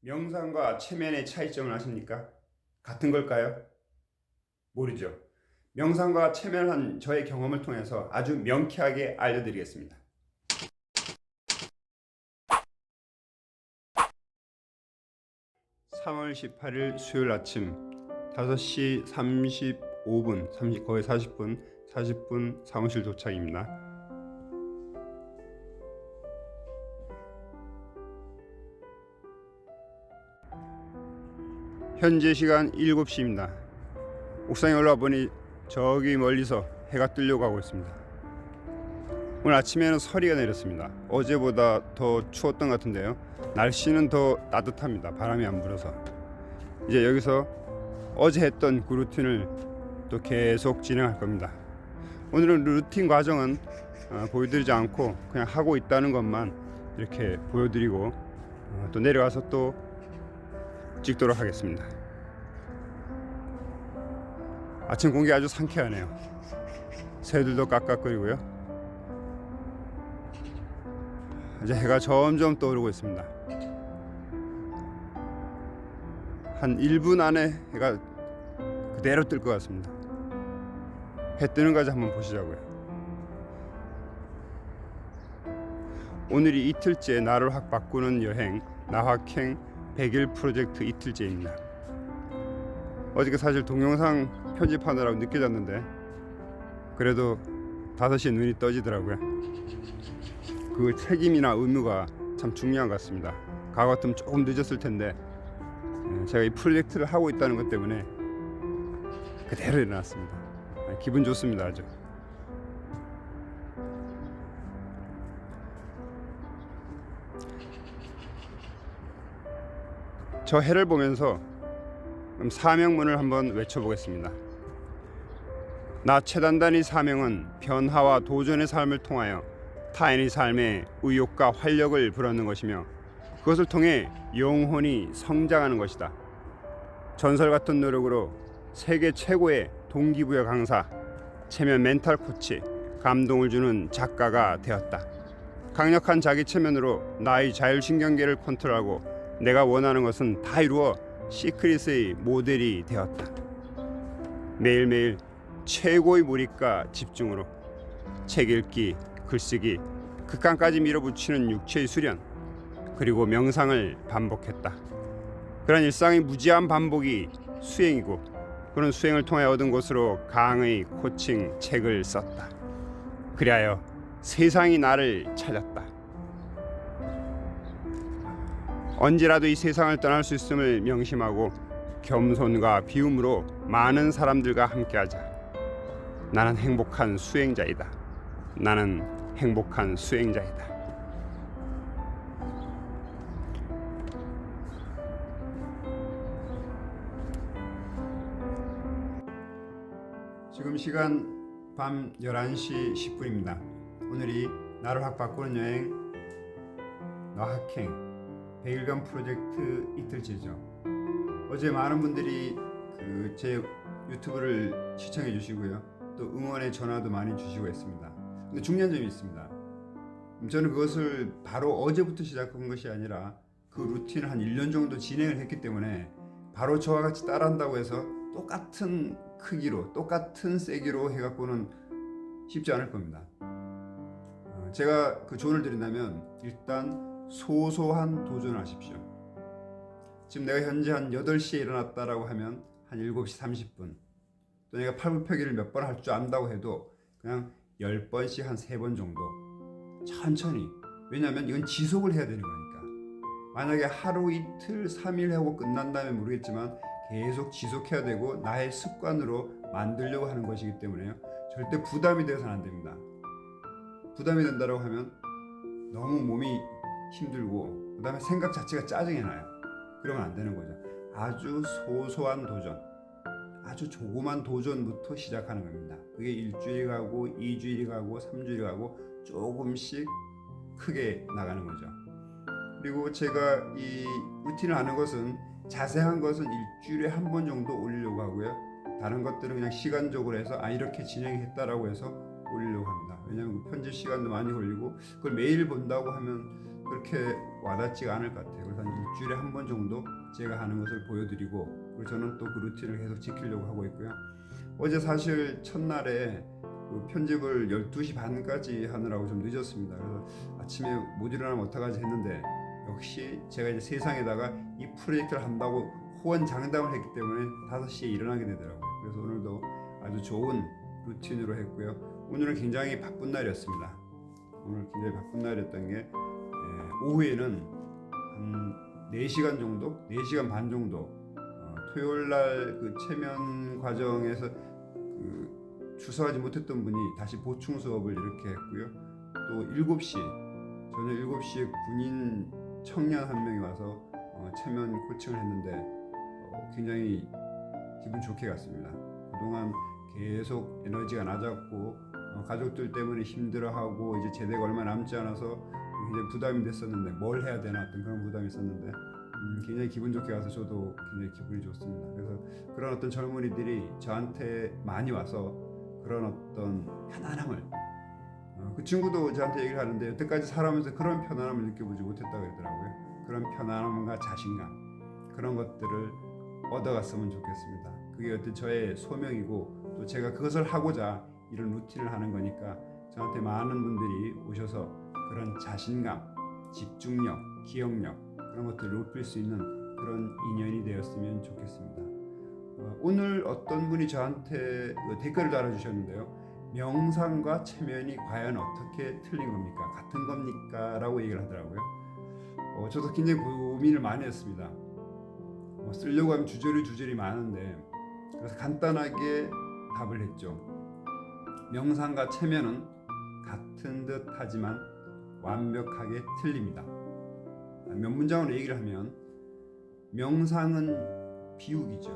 명상과 체면의 차이점을 아십니까? 같은 걸까요? 모르죠. 명상과 체면한 저의 경험을 통해서 아주 명쾌하게 알려드리겠습니다. (3월 18일) 수요일 아침 5시 35분 30 거의 40분 40분 사무실 도착입니다. 현재 시간 7시입니다. 옥상에 올라와 보니 저기 멀리서 해가 뜨려고 하고 있습니다. 오늘 아침에는 서리가 내렸습니다. 어제보다 더 추웠던 것 같은데요. 날씨는 더 따뜻합니다. 바람이 안 불어서. 이제 여기서 어제 했던 그 루틴을 또 계속 진행할 겁니다. 오늘은 루틴 과정은 어, 보여드리지 않고 그냥 하고 있다는 것만 이렇게 보여드리고 어, 또 내려가서 또 찍도록 하겠습니다. 아침 공기 아주 상쾌하네요. 새들도 깍깍거리고요. 이제 해가 점점 떠오르고 있습니다. 한 1분 안에 해가 그대로 뜰 것 같습니다. 해 뜨는 까지 한번 보시자고요. 오늘이 이틀째 나를 확 바꾸는 여행 나확행 100일 프로젝트 이틀째입니다. 어저께 사실 동영상 편집하느라고 늦게 잤는데 그래도 5시에 눈이 떠지더라고요. 그 책임이나 의무가 참 중요한 것 같습니다. 과거 같으면 조금 늦었을 텐데 예, 제가 이 프로젝트를 하고 있다는 것 때문에 그대로 일어났습니다. 아, 기분 좋습니다 아주. 저 해를 보면서 사명문을 한번 외쳐보겠습니다. 나 최단단의 사명은 변화와 도전의 삶을 통하여 타인의 삶에 의욕과 활력을 불어넣는 것이며 그것을 통해 영혼이 성장하는 것이다. 전설 같은 노력으로 세계 최고의 동기부여 강사, 체면 멘탈 코치, 감동을 주는 작가가 되었다. 강력한 자기 체면으로 나의 자율신경계를 컨트롤하고 내가 원하는 것은 다 이루어 시크릿의 모델이 되었다. 매일매일 최고의 몰입과 집중으로 책 읽기, 글쓰기, 극강까지 밀어붙이는 육체의 수련, 그리고 명상을 반복했다. 그런 일상의 무지한 반복이 수행이고 그런 수행을 통해 얻은 것으로 강의 코칭 책을 썼다. 그리하여 세상이 나를 찾았다. 언제라도 이 세상을 떠날 수 있음을 명심하고 겸손과 비움으로 많은 사람들과 함께하자. 나는 행복한 수행자이다. 나는 행복한 수행자이다. 지금 시간 밤 11시 10분입니다. 오늘이 나를 확 바꾸는 여행 나학행 100일간 프로젝트 이틀째죠. 어제 많은 분들이 그 제 유튜브를 시청해 주시고요. 또 응원의 전화도 많이 주시고 했습니다. 근데 중요한 점이 있습니다. 음, 저는 그것을 바로 어제부터 시작한 것이 아니라 그 루틴을 한 1년 정도 진행을 했기 때문에 바로 저와 같이 따라한다고 해서 똑같은 크기로 똑같은 세기로 해갖고는 쉽지 않을 겁니다. 어, 제가 그 조언을 드린다면 일단 소소한 도전을 하십시오. 지금 내가 현재 한 8시에 일어났다라고 하면 한 7시 30분. 또 내가 팔굽혀기를 몇 번 할 줄 안다고 해도 그냥 10번씩 한 3번 정도. 천천히. 왜냐하면 이건 지속을 해야 되는 거니까. 만약에 하루 이틀 3일 하고 끝난다면 모르겠지만 계속 지속해야 되고 나의 습관으로 만들려고 하는 것이기 때문에요. 절대 부담이 되어서는 안 됩니다. 부담이 된다고 하면 너무 몸이 힘들고 그 다음에 생각 자체가 짜증이 나요 그러면 안 되는 거죠 아주 소소한 도전 아주 조그만 도전부터 시작하는 겁니다. 그게 일주일이 가고 이주일이 가고 삼주일이 가고 조금씩 크게 나가는 거죠. 그리고 제가 이 루틴을 하는 것은 자세한 것은 일주일에 한 번 정도 올리려고 하고요. 다른 것들은 그냥 시간적으로 해서 아 이렇게 진행했다라고 해서 올리려고 합니다. 왜냐하면 그 편집 시간도 많이 걸리고 그걸 매일 본다고 하면 그렇게 와닿지가 않을 것 같아요. 그래서 한 일주일에 한 번 정도 제가 하는 것을 보여드리고 그리고 저는 또 그 루틴을 계속 지키려고 하고 있고요. 어제 사실 첫날에 그 편집을 12시 반까지 하느라고 좀 늦었습니다. 그래서 아침에 못 일어나면 어떡하지 했는데 역시 제가 이제 세상에다가 이 프로젝트를 한다고 호언장담을 했기 때문에 5시에 일어나게 되더라고요. 그래서 오늘도 아주 좋은 루틴으로 했고요. 오늘은 굉장히 바쁜 날이었습니다. 오늘 굉장히 바쁜 날이었던 게 예, 오후에는 한 4시간 정도, 4시간 반 정도 어, 토요일 날그 체면 과정에서 그 출석하지 못했던 분이 다시 보충 수업을 이렇게 했고요. 또 7시 저녁 7시에 군인 청년 한 명이 와서 어, 체면 코칭을 했는데 어, 굉장히 기분 좋게 갔습니다. 그동안 계속 에너지가 낮았고 어, 가족들 때문에 힘들어하고 이제 제대가 얼마 남지 않아서 굉장히 부담이 됐었는데 뭘 해야 되나 어떤 그런 부담이 있었는데 음, 굉장히 기분 좋게 가서 저도 굉장히 기분이 좋습니다. 그래서 그런 어떤 젊은이들이 저한테 많이 와서 그런 어떤 편안함을 어, 그 친구도 저한테 얘기를 하는데 여태까지 살아오면서 그런 편안함을 느껴보지 못했다고 그러더라고요. 그런 편안함과 자신감 그런 것들을 얻어갔으면 좋겠습니다. 그게 어떤 저의 소명이고 또 제가 그것을 하고자 이런 루틴을 하는 거니까 저한테 많은 분들이 오셔서 그런 자신감, 집중력, 기억력 그런 것들을 높일 수 있는 그런 인연이 되었으면 좋겠습니다. 어, 오늘 어떤 분이 저한테 그 댓글을 달아주셨는데요. 명상과 체면이 과연 어떻게 틀린 겁니까? 같은 겁니까? 라고 얘기를 하더라고요. 어, 저도 굉장히 고민을 많이 했습니다. 뭐 쓰려고 하면 주저리 주저리 많은데 그래서 간단하게 답을 했죠. 명상과 체면은 같은 듯 하지만 완벽하게 틀립니다. 몇 문장으로 얘기를 하면 명상은 비우기죠.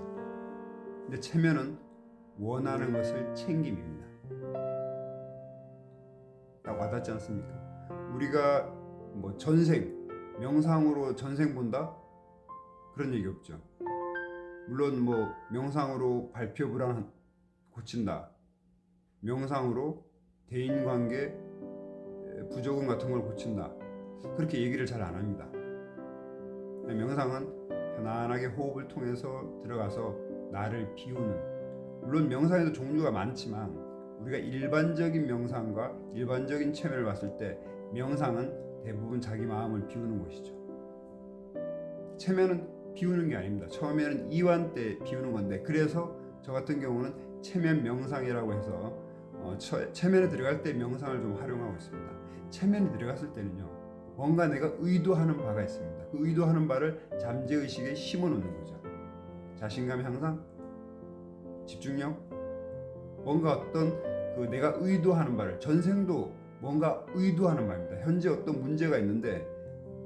근데 체면은 원하는 것을 챙김입니다. 딱 와닿지 않습니까? 우리가 뭐 전생 명상으로 전생 본다 그런 얘기 없죠. 물론 뭐 명상으로 발표 불안 고친다. 명상으로 대인 관계 부조금 같은 걸 고친다. 그렇게 얘기를 잘 안 합니다. 명상은 편안하게 호흡을 통해서 들어가서 나를 비우는 물론 명상에도 종류가 많지만 우리가 일반적인 명상과 일반적인 체면을 봤을 때 명상은 대부분 자기 마음을 비우는 것이죠. 체면은 비우는 게 아닙니다. 처음에는 이완 때 비우는 건데 그래서 저 같은 경우는 체면 명상이라고 해서 어, 처, 체면에 들어갈 때 명상을 좀 활용하고 있습니다. 체면에 들어갔을 때는요 뭔가 내가 의도하는 바가 있습니다. 그 의도하는 바를 잠재 의식에 심어 놓는 거죠. 자신감 향상, 집중력, 뭔가 어떤 그 내가 의도하는 바를 전생도 뭔가 의도하는 바입니다. 현재 어떤 문제가 있는데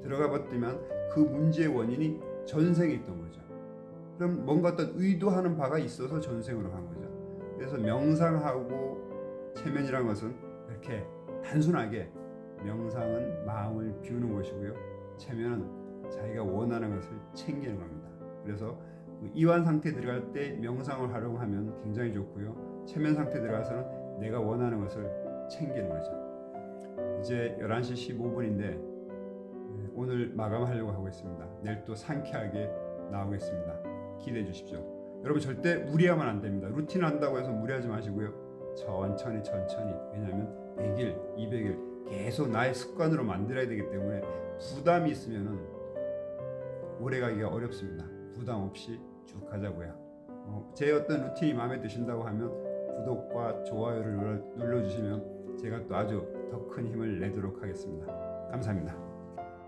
들어가 봤더만 그 문제의 원인이 전생에 있던 거죠. 그럼 뭔가 어떤 의도하는 바가 있어서 전생으로 간 거죠. 그래서 명상하고 체면이란 것은 이렇게 단순하게 명상은 마음을 비우는 것이고요. 체면은 자기가 원하는 것을 챙기는 겁니다. 그래서 그 이완 상태 들어갈 때 명상을 활용하면 굉장히 좋고요. 체면 상태 들어가서는 내가 원하는 것을 챙기는 거죠. 이제 11시 15분인데 오늘 마감하려고 하고 있습니다. 내일 또 상쾌하게 나오겠습니다. 기대해 주십시오. 여러분 절대 무리하면 안 됩니다. 루틴 한다고 해서 무리하지 마시고요. 천천히 천천히 왜냐하면 100일, 200일 계속 나의 습관으로 만들어야 되기 때문에 부담이 있으면은 오래 가기가 어렵습니다. 부담 없이 쭉 가자고요. 어, 제 어떤 루틴이 마음에 드신다고 하면 구독과 좋아요를 눌러, 눌러주시면 제가 또 아주 더 큰 힘을 내도록 하겠습니다. 감사합니다.